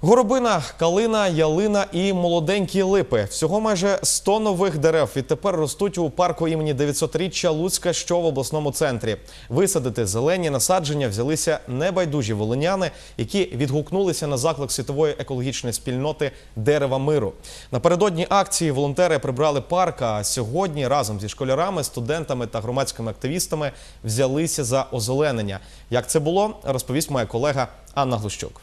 Горобина, калина, ялина і молоденькі липи. Всього майже 100 нових дерев відтепер ростуть у парку імені 900-річчя Луцька, що в обласному центрі. Висадити зелені насадження взялися небайдужі волиняни, які відгукнулися на заклик світової екологічної спільноти дерева миру. Напередодні акції волонтери прибрали парк. А сьогодні разом зі школярами, студентами та громадськими активістами взялися за озеленення. Як це було, розповість моя колега Анна Глущук.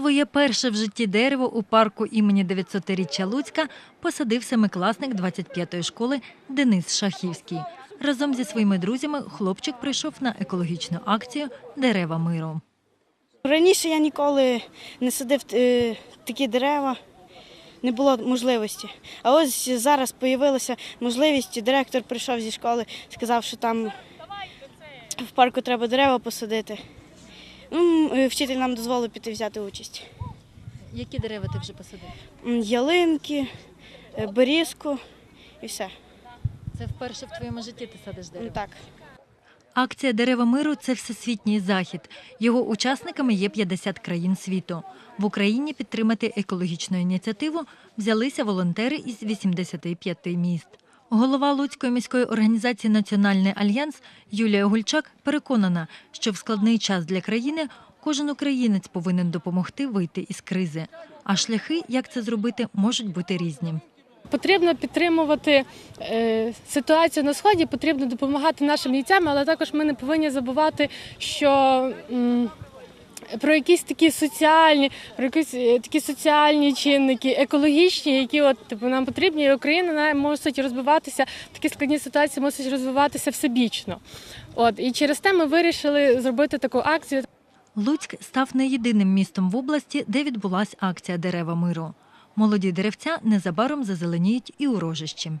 Своє перше в житті дерево у парку імені 900-річчя Луцька посадив семикласник 25-ї школи Денис Шахівський. Разом зі своїми друзями хлопчик прийшов на екологічну акцію Дерева миру. Раніше я ніколи не садив е, такі дерева, не було можливості. А ось зараз з'явилася можливість. Директор прийшов зі школи, сказав, що там в парку треба дерева посадити. Ну, е, вчитель нам дозволив піти взяти участь. Які дерева ти вже посадив? Ялинки, е, берізку і все. Це вперше в твоєму житті ти садиш Ну, Так. Акція Дерева миру це всесвітній захід. Його учасниками є 50 країн світу. В Україні підтримати екологічну ініціативу взялися волонтери із 85 міст. Голова Луцької міської організації Національний альянс Юлія Гульчак переконана, що в складний час для країни кожен українець повинен допомогти вийти із кризи. А шляхи, як це зробити, можуть бути різні. Потрібно підтримувати е, ситуацію на сході, потрібно допомагати нашим бійцям, але також ми не повинні забувати, що про якісь такі соціальні, про якісь е, такі соціальні чинники, екологічні, які от типу нам потрібні, і Україна мусить розвиватися такі складні ситуації, мусить розвиватися всебічно. От і через те ми вирішили зробити таку акцію. Луцьк став не єдиним містом в області, де відбулася акція Дерева миру. Молоді деревця незабаром зазеленіють і у рожищі.